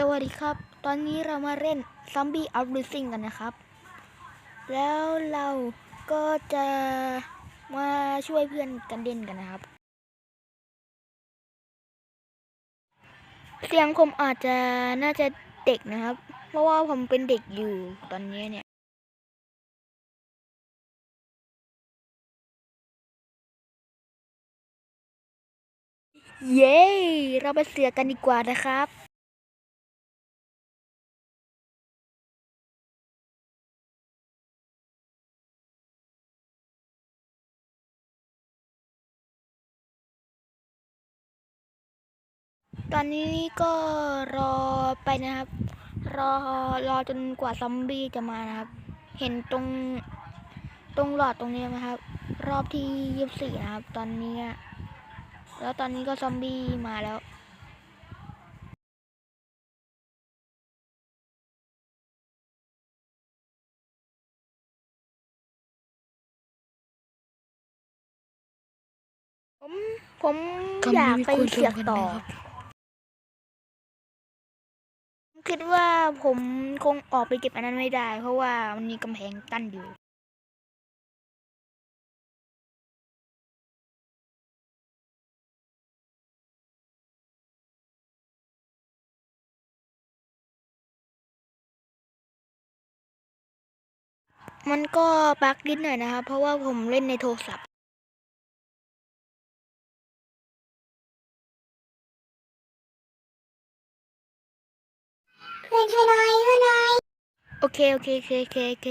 สวัสดีครับ ตอนนี้เรามาเล่น Zombie Outbreathing กันนะครับ แล้วเราก็จะมาช่วยเพื่อนกันเด่นกันนะครับ เสียงผมอาจจะน่าจะเด็กนะครับ เพราะว่าผมเป็นเด็กอยู่ตอนนี้เนี่ยเย้ เราไปเสือกันดีกว่านะครับ ตอนนี้ก็รอไปนะครับ รอรอจนกว่าซอมบี้จะมานะครับ เห็นตรงตรงหลอดตรงนี้ไหมครับ รอบที่ยี่สี่นะครับ ตอนนี้ แล้วตอนนี้ก็ซอมบี้มาแล้วผมผมอยากไปเสือกต่อ คิดว่าผมคงออกไปเก็บอันนั้นไม่ได้ เพราะว่ามันมีกำแพงกั้นอยู่มันก็บักนิดหน่อยนะครับ เพราะว่าผมเล่นในโทรศัพท์ เพื่อนช่วยหน่อยช่วยหน่อยโอเคโอเคโอเคโอเคโอเค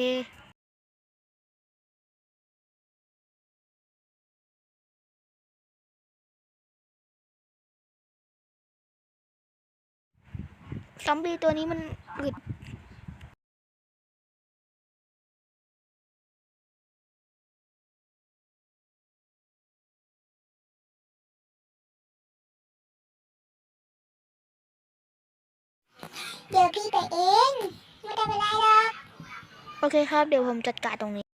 ซอมบี้ตัวนี้มันอึด เดี๋ยวพี่ไปเองไม่ได้เป็นไรหรอกโอเคครับ เดี๋ยวผมจัดการตรงนี้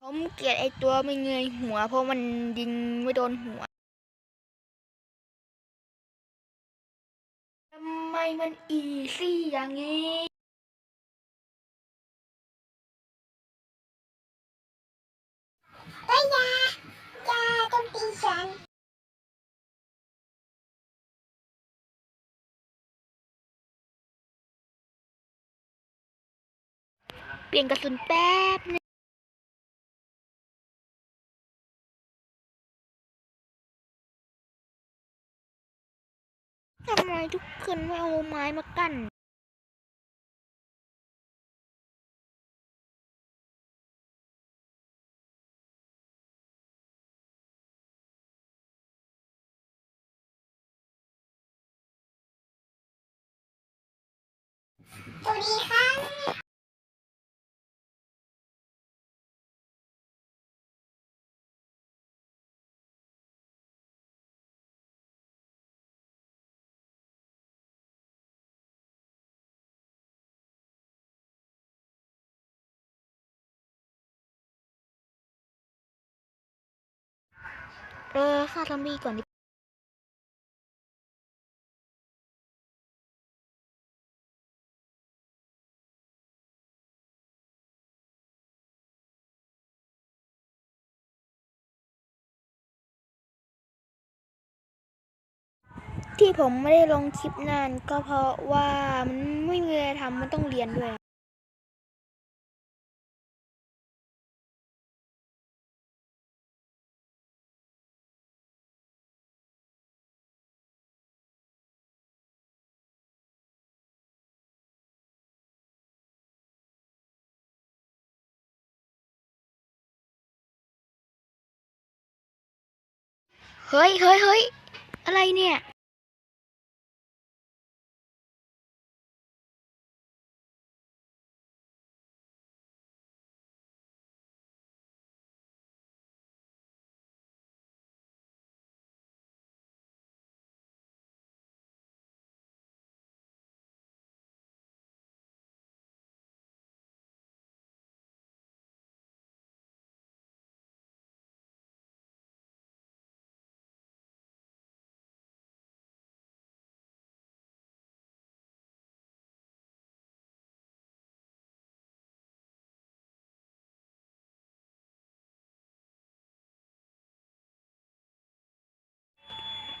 ผมเกลียดไอตัวไม่เงยหัว เพราะมันยิงไม่โดนหัวทำไมมันอีซี่อย่างนี้เอ้ยอยา เปลี่ยนกระสุนแป๊บนึงทำไมทุกคนไม่เอาไม้มากั้นสวัสดีครั เออฆ่าซอมบี้ก่อนดิที่ผมไม่ได้ลงคลิปนานก็เพราะว่ามันไม่มีอะไรทำมันต้องเรียนด้วย เฮ้ยเฮ้ยเฮ้ยอะไรเนี่ย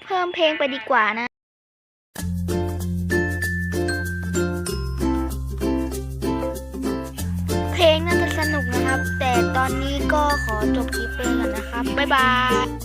เพิ่มเพลงไปดีกว่านะเพลงน่าจะสนุกนะครับ แต่ตอนนี้ก็ขอจบคลิปไปก่อนนะครับ บ๊ายบาย